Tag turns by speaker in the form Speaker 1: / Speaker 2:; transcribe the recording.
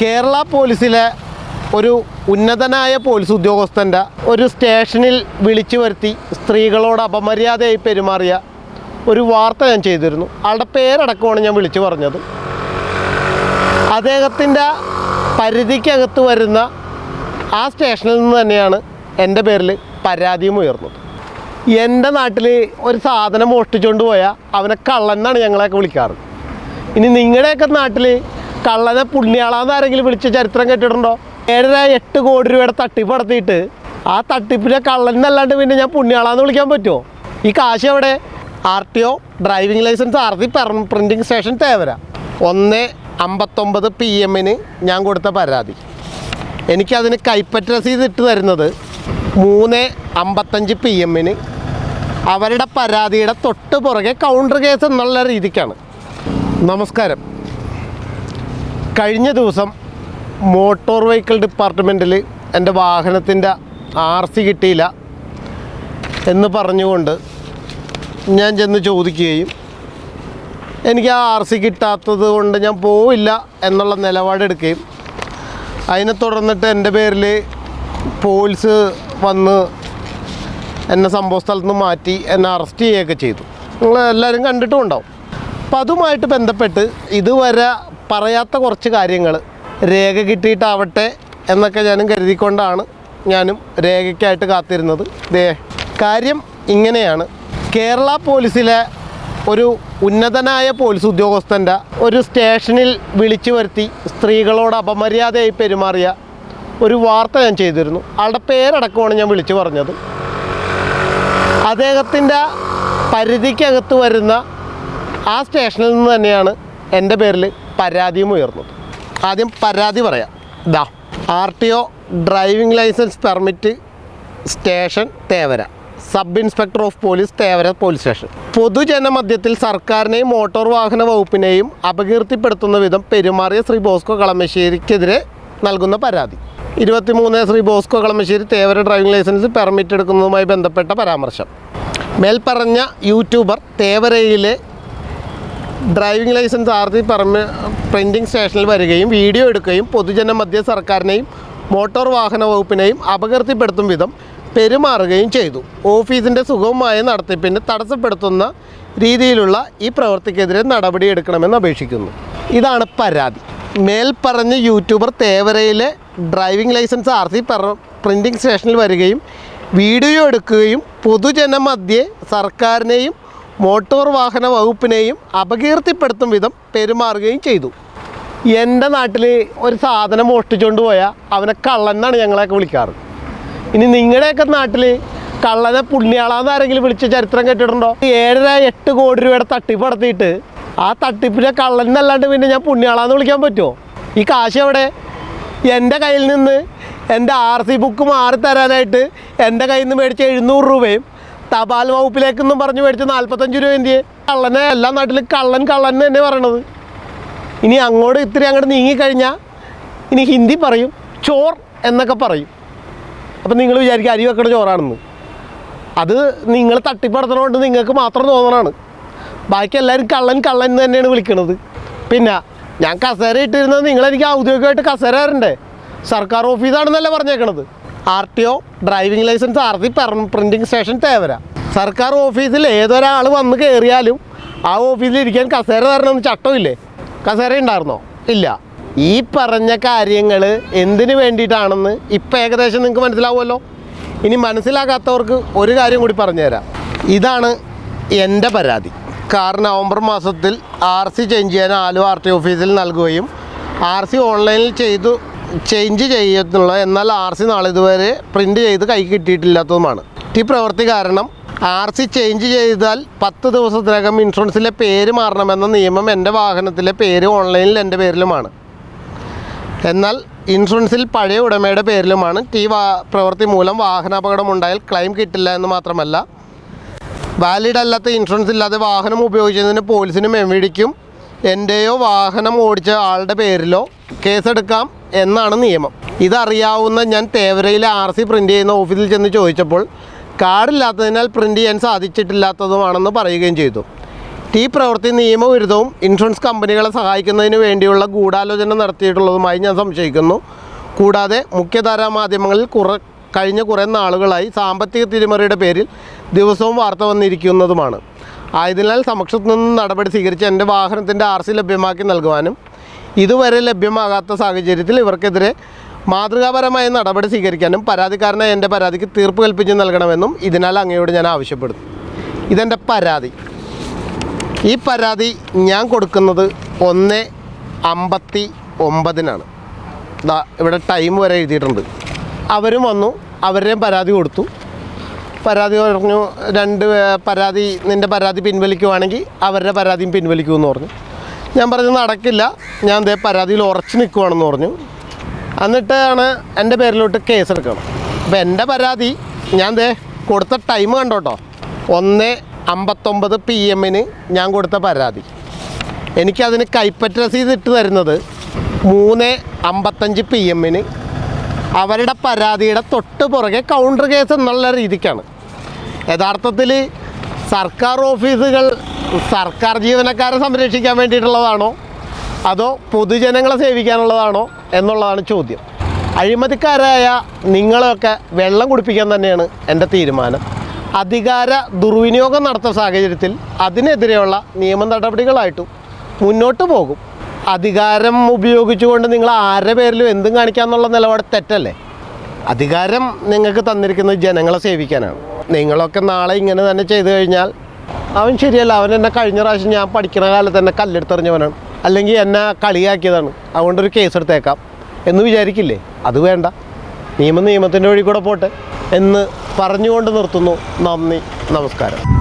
Speaker 1: കേരള പോലീസിലെ ഒരു ഉന്നതനായ പോലീസ് ഉദ്യോഗസ്ഥന്റെ ഒരു സ്റ്റേഷനിൽ വിളിച്ചു വരുത്തി സ്ത്രീകളോട് അപമര്യാദയായി പെരുമാറിയ ഒരു വാർത്ത ഞാൻ ചെയ്തിരുന്നു. ആളുടെ പേരടക്കമാണ് ഞാൻ വിളിച്ചു പറഞ്ഞത്. അദ്ദേഹത്തിന്റെ പരിധിക്കകത്ത് വരുന്ന ആ സ്റ്റേഷനിൽ നിന്ന് തന്നെയാണ് എന്റെ പേരിൽ പരാതിയും ഉയർന്നത്. എന്റെ നാട്ടിൽ ഒരു സാധനം മോഷ്ടിച്ചുകൊണ്ട് പോയാൽ അവനെ കള്ളെന്നാണ് ഞങ്ങളെയൊക്കെ വിളിക്കാറ്. ഇനി നിങ്ങളുടെയൊക്കെ നാട്ടിൽ കള്ളനെ പുണ്യാളാന്ന് ആരെങ്കിലും വിളിച്ച ചരിത്രം കേട്ടിട്ടുണ്ടോ? ഏഴര എട്ട് കോടി രൂപയുടെ തട്ടിപ്പ് നടത്തിയിട്ട് ആ തട്ടിപ്പിലെ എന്നല്ലാണ്ട് പിന്നെ ഞാൻ പുണ്യാളാന്ന് വിളിക്കാൻ പറ്റുമോ? ഈ കാശ് എവിടെ? R T O driving licence R C printing station Thevara. ഒന്ന് അമ്പത്തൊമ്പത് പി എമ്മിന് ഞാൻ കൊടുത്ത പരാതി. എനിക്കതിന് കൈപ്പറ്റ രസീത് ഇട്ട് തരുന്നത് മൂന്ന് അമ്പത്തഞ്ച് പി എമ്മിന്. അവരുടെ പരാതിയുടെ തൊട്ട് പുറകെ കൗണ്ടർ കേസ് എന്നുള്ള രീതിക്കാണ്. നമസ്കാരം. കഴിഞ്ഞ ദിവസം മോട്ടോർ വെഹിക്കിൾ ഡിപ്പാർട്ട്മെന്റിൽ എന്റെ വാഹനത്തിന്റെ ആർ സി കിട്ടിയില്ല എന്ന് പറഞ്ഞുകൊണ്ട് ഞാൻ ചെന്ന് ചോദിക്കുകയും എനിക്ക് ആ ആർ സി കിട്ടാത്തത് കൊണ്ട് ഞാൻ പോവില്ല എന്നുള്ള നിലപാടെടുക്കുകയും അതിനെ തുടർന്നിട്ട് എന്റെ പേരിൽ പോലീസ് വന്ന് എന്നെ സംഭവ സ്ഥലത്ത് നിന്ന് മാറ്റി എന്നെ അറസ്റ്റ് ചെയ്യുകയൊക്കെ ചെയ്തു. നിങ്ങൾ എല്ലാവരും കണ്ടിട്ടും ഉണ്ടാവും അതുമായിട്ട് ബന്ധപ്പെട്ട് ഇതുവരെ പറയാത്ത കുറച്ച് കാര്യങ്ങൾ. രേഖ കിട്ടിയിട്ടാവട്ടെ എന്നൊക്കെ ഞാനും കരുതിക്കൊണ്ടാണ് ഞാനും രേഖയ്ക്കായിട്ട് കാത്തിരുന്നത്. ദേ കാര്യം ഇങ്ങനെയാണ്. കേരള പോലീസിലെ ഒരു ഉന്നതനായ പോലീസ് ഉദ്യോഗസ്ഥന്റെ ഒരു സ്റ്റേഷനിൽ വിളിച്ചു വരുത്തി സ്ത്രീകളോട് അപമര്യാദയായി പെരുമാറിയ ഒരു വാർത്ത ഞാൻ ചെയ്തിരുന്നു. ആളുടെ പേരടക്കമാണ് ഞാൻ വിളിച്ചു പറഞ്ഞത്. അദ്ദേഹത്തിന്റെ പരിധിക്കകത്ത് വരുന്ന ആ സ്റ്റേഷനിൽ നിന്ന് തന്നെയാണ് എന്റെ പേരിൽ പരാതിയും ഉയർന്നത്. ആദ്യം പരാതി പറയാം. ദാ R T O driving licence permit station Thevara. Sub inspector of police Thevara police station. പൊതുജനമധ്യത്തിൽ സർക്കാരിനെയും മോട്ടോർ വാഹന വകുപ്പിനെയും അപകീർത്തിപ്പെടുത്തുന്ന വിധം പെരുമാറിയ ശ്രീ ബോസ്കോ കളമശ്ശേരിക്കെതിരെ നൽകുന്ന പരാതി. ഇരുപത്തിമൂന്ന് Shri Bosco Kalamassery Thevara driving licence permit എടുക്കുന്നതുമായി ബന്ധപ്പെട്ട പരാമർശം. മേൽപ്പറഞ്ഞ യൂട്യൂബർ തേവരയിലെ ഡ്രൈവിംഗ് ലൈസൻസ് ആർ പറമ്പ് പ്രിന്റിംഗ് സ്റ്റേഷനിൽ വരികയും വീഡിയോ എടുക്കുകയും പൊതുജന മധ്യ സർക്കാരിനെയും മോട്ടോർ വാഹന വകുപ്പിനെയും അപകീർത്തിപ്പെടുത്തും വിധം പെരുമാറുകയും ചെയ്തു. ഓഫീസിന്റെ സുഗമമായ നടത്തിപ്പിന് തടസ്സപ്പെടുത്തുന്ന രീതിയിലുള്ള ഈ പ്രവൃത്തിക്കെതിരെ നടപടിയെടുക്കണമെന്ന് അപേക്ഷിക്കുന്നു. ഇതാണ് പരാതി. മേൽപ്പറഞ്ഞ YouTuber തേവരയിലെ driving licence R C printing സ്റ്റേഷനിൽ വരികയും വീഡിയോ എടുക്കുകയും പൊതുജനമധ്യേ സർക്കാരിനെയും മോട്ടോർ വാഹന വകുപ്പിനെയും അപകീർത്തിപ്പെടുത്തും വിധം പെരുമാറുകയും ചെയ്തു. എന്റെ നാട്ടിൽ ഒരു സാധനം മോഷ്ടിച്ചുകൊണ്ട് പോയാൽ അവനെ കള്ളെന്നാണ് ഞങ്ങളെയൊക്കെ വിളിക്കാറ്. ഇനി നിങ്ങളുടെയൊക്കെ നാട്ടിൽ കള്ളനെ പുണ്യാളാന്ന് ആരെങ്കിലും വിളിച്ച ചരിത്രം കേട്ടിട്ടുണ്ടോ? ഏഴര എട്ട് കോടി രൂപയുടെ തട്ടിപ്പ് നടത്തിയിട്ട് ആ തട്ടിപ്പിലെ കള്ളൻ എന്നല്ലാണ്ട് പിന്നെ ഞാൻ പുണ്യാളാന്ന് വിളിക്കാൻ പറ്റുമോ? ഈ കാശ് എവിടെ? എന്റെ കയ്യിൽ നിന്ന് എന്റെ ആർ സി ബുക്ക് മാറി തരാനായിട്ട് എന്റെ കയ്യിൽ നിന്ന് മേടിച്ച എഴുന്നൂറ് രൂപയും തപാൽ വകുപ്പിലേക്കെന്നും പറഞ്ഞു മേടിച്ചു നാൽപ്പത്തഞ്ച് രൂപ എന്തിയെ? കള്ളനെ എല്ലാ നാട്ടിലും കള്ളൻ കള്ളൻ തന്നെ പറയണത്. ഇനി അങ്ങോട്ട് ഇത്തിരി അങ്ങോട്ട് നീങ്ങിക്കഴിഞ്ഞാൽ ഇനി ഹിന്ദി പറയും ചോർ എന്നൊക്കെ പറയും. അപ്പം നിങ്ങൾ വിചാരിക്കും അരി വെക്കണ ചോറാണെന്ന്. അത് നിങ്ങൾ തട്ടിപ്പടത്തണോണ്ട് നിങ്ങൾക്ക് മാത്രം തോന്നണമാണ് ബാക്കി എല്ലാവരും കള്ളൻ കള്ളൻ എന്ന് തന്നെയാണ് വിളിക്കുന്നത് പിന്നെ ഞാൻ കസേര ഇട്ടിരുന്നത് നിങ്ങളെനിക്ക് ഔദ്യോഗികമായിട്ട് കസേര തരണ്ടേ? സർക്കാർ ഓഫീസാണെന്നല്ലേ പറഞ്ഞേക്കണത്. R T O driving licence R C printing station Thevara. സർക്കാർ ഓഫീസിൽ ഏതൊരാൾ വന്ന് കയറിയാലും ആ ഓഫീസിൽ ഇരിക്കാൻ കസേര തരണമെന്ന് ചട്ടമില്ലേ? കസേര ഉണ്ടായിരുന്നോ ഇല്ല. ഈ പറഞ്ഞ കാര്യങ്ങൾ എന്തിനു വേണ്ടിയിട്ടാണെന്ന് ഇപ്പം ഏകദേശം നിങ്ങൾക്ക് മനസ്സിലാവുമല്ലോ? ഇനി മനസ്സിലാകാത്തവർക്ക് ഒരു കാര്യം കൂടി പറഞ്ഞുതരാം. ഇതാണ് എന്റെ പരാതി. കാർ നവംബർ മാസത്തിൽ ആർ സി ചേഞ്ച് ചെയ്യാൻ ആലുവ ആർ ടി ഓഫീസിൽ നൽകുകയും ആർ സി ഓൺലൈനിൽ ചെയ്തു ചേഞ്ച് ചെയ്യുന്നുള്ള എന്നാൽ ആർ സി നാളെ ഇതുവരെ പ്രിന്റ് ചെയ്ത് കൈ കിട്ടിയിട്ടില്ലാത്തതുമാണ്. ഈ പ്രവൃത്തി കാരണം ആർ സി ചേഞ്ച് ചെയ്താൽ പത്ത് ദിവസത്തിനകം ഇൻഷുറൻസിലെ പേര് മാറണമെന്ന നിയമം എന്റെ വാഹനത്തിലെ പേര് ഓൺലൈനിൽ എന്റെ പേരിലുമാണ്. എന്നാൽ ഇൻഷുറൻസിൽ പഴയ ഉടമയുടെ പേരിലുമാണ് ഈ വാ പ്രവൃത്തി മൂലം വാഹനാപകടം ഉണ്ടായാൽ ക്ലെയിം കിട്ടില്ല എന്ന് മാത്രമല്ല വാലിഡ് അല്ലാത്ത ഇൻഷുറൻസ് ഇല്ലാതെ വാഹനം ഉപയോഗിച്ചതിന് പോലീസിനും എം വിടിക്കും എന്റെയോ വാഹനം ഓടിച്ച ആളുടെ പേരിലോ കേസെടുക്കാം എന്നാണ് നിയമം. ഇതറിയാവുന്ന ഞാൻ തേവരയിലെ ആർ സി പ്രിന്റ് ചെയ്യുന്ന ഓഫീസിൽ ചെന്ന് ചോദിച്ചപ്പോൾ കാർഡില്ലാത്തതിനാൽ പ്രിന്റ് ചെയ്യാൻ സാധിച്ചിട്ടില്ലാത്തതുമാണെന്ന് പറയുകയും ചെയ്തു. ഈ പ്രവൃത്തി നിയമവിരുദ്ധവും ഇൻഷുറൻസ് കമ്പനികളെ സഹായിക്കുന്നതിന് വേണ്ടിയുള്ള ഗൂഢാലോചന നടത്തിയിട്ടുള്ളതുമായി ഞാൻ സംശയിക്കുന്നു. കൂടാതെ മുഖ്യധാരാ മാധ്യമങ്ങളിൽ കുറ കഴിഞ്ഞ കുറേ നാളുകളായി സാമ്പത്തിക തിരിമറിയുടെ പേരിൽ ദിവസവും വാർത്ത വന്നിരിക്കുന്നതുമാണ്. ആയതിനാൽ സമക്ഷത്തു നിന്ന് നടപടി സ്വീകരിച്ച് എന്റെ വാഹനത്തിന്റെ ആർ സി ലഭ്യമാക്കി നൽകുവാനും ഇതുവരെ ലഭ്യമാകാത്ത സാഹചര്യത്തിൽ ഇവർക്കെതിരെ മാതൃകാപരമായ നടപടി സ്വീകരിക്കാനും പരാതിക്കാരനെ എന്റെ പരാതിക്ക് തീർപ്പ് കൽപ്പിച്ച് നൽകണമെന്നും ഇതിനാൽ അങ്ങയോട് ഞാൻ ആവശ്യപ്പെടുന്നു. ഇതെന്റെ പരാതി. ഈ പരാതി ഞാൻ കൊടുക്കുന്നത് ഒന്ന് അമ്പത്തി ഒമ്പതിനാണ്. ദാ ഇവിടെ ടൈം വരെ എഴുതിയിട്ടുണ്ട്. അവരും വന്നു അവരുടെയും പരാതി കൊടുത്തു. പരാതി പറഞ്ഞു രണ്ട് പരാതി നിന്റെ പരാതി പിൻവലിക്കുവാണെങ്കിൽ അവരുടെ പരാതിയും പിൻവലിക്കുമെന്ന് പറഞ്ഞു. ഞാൻ പറഞ്ഞു നടക്കില്ല. ഞാൻ ദേ പരാതിയിൽ ഉറച്ചു നിൽക്കുവാണെന്ന് പറഞ്ഞു. എന്നിട്ടാണ് എന്റെ പേരിലോട്ട് കേസ് എടുക്കണം. അപ്പോൾ എന്റെ പരാതി ഞാൻ ദേ കൊടുത്ത ടൈം കണ്ടോട്ടോ ഒന്ന് അമ്പത്തൊമ്പത് പി എമ്മിന് ഞാൻ കൊടുത്ത പരാതി. എനിക്കതിന് കൈപ്പറ്റ രസീത് ഇട്ട് തരുന്നത് മൂന്ന് അമ്പത്തഞ്ച് പി എമ്മിന് അവരുടെ പരാതിയുടെ തൊട്ട് പുറകെ കൗണ്ടർ കേസ് എന്നുള്ള രീതിക്കാണ്. യഥാർത്ഥത്തിൽ സർക്കാർ ഓഫീസുകൾ സർക്കാർ ജീവനക്കാരെ സംരക്ഷിക്കാൻ വേണ്ടിയിട്ടുള്ളതാണോ? അതോ പൊതുജനങ്ങളെ സേവിക്കാനുള്ളതാണോ എന്നുള്ളതാണ് ചോദ്യം. അഴിമതിക്കാരായ നിങ്ങളെയൊക്കെ വെള്ളം കുടിപ്പിക്കാൻ തന്നെയാണ് എന്റെ തീരുമാനം. അധികാര ദുർവിനിയോഗം നടത്തുന്ന സാഹചര്യത്തിൽ അതിനെതിരെയുള്ള നിയമ നടപടികളായിട്ടും മുന്നോട്ട് പോകും. അധികാരം ഉപയോഗിച്ചുകൊണ്ട് നിങ്ങൾ ആരുടെ പേരിലും എന്തും കാണിക്കാമെന്നുള്ള നിലപാട് തെറ്റല്ലേ? അധികാരം നിങ്ങൾക്ക് തന്നിരിക്കുന്നത് ജനങ്ങളെ സേവിക്കാനാണ്. നിങ്ങളൊക്കെ നാളെ ഇങ്ങനെ തന്നെ ചെയ്തു കഴിഞ്ഞാൽ അവൻ ശരിയല്ല അവൻ എന്നെ കഴിഞ്ഞ പ്രാവശ്യം ഞാൻ പഠിക്കുന്ന കാലത്ത് എന്നെ കല്ലെടുത്തെറിഞ്ഞവനാണ്. അല്ലെങ്കിൽ എന്നെ കളിയാക്കിയതാണ്. അതുകൊണ്ടൊരു കേസ് എടുത്തേക്കാം. എന്ന് വിചാരിക്കില്ലേ? അത് വേണ്ട. നിയമം നിയമത്തിന്റെ വഴി കൂടെ പോട്ടെ എന്ന് പറഞ്ഞുകൊണ്ട് നിർത്തുന്നു. നന്ദി. നമസ്കാരം.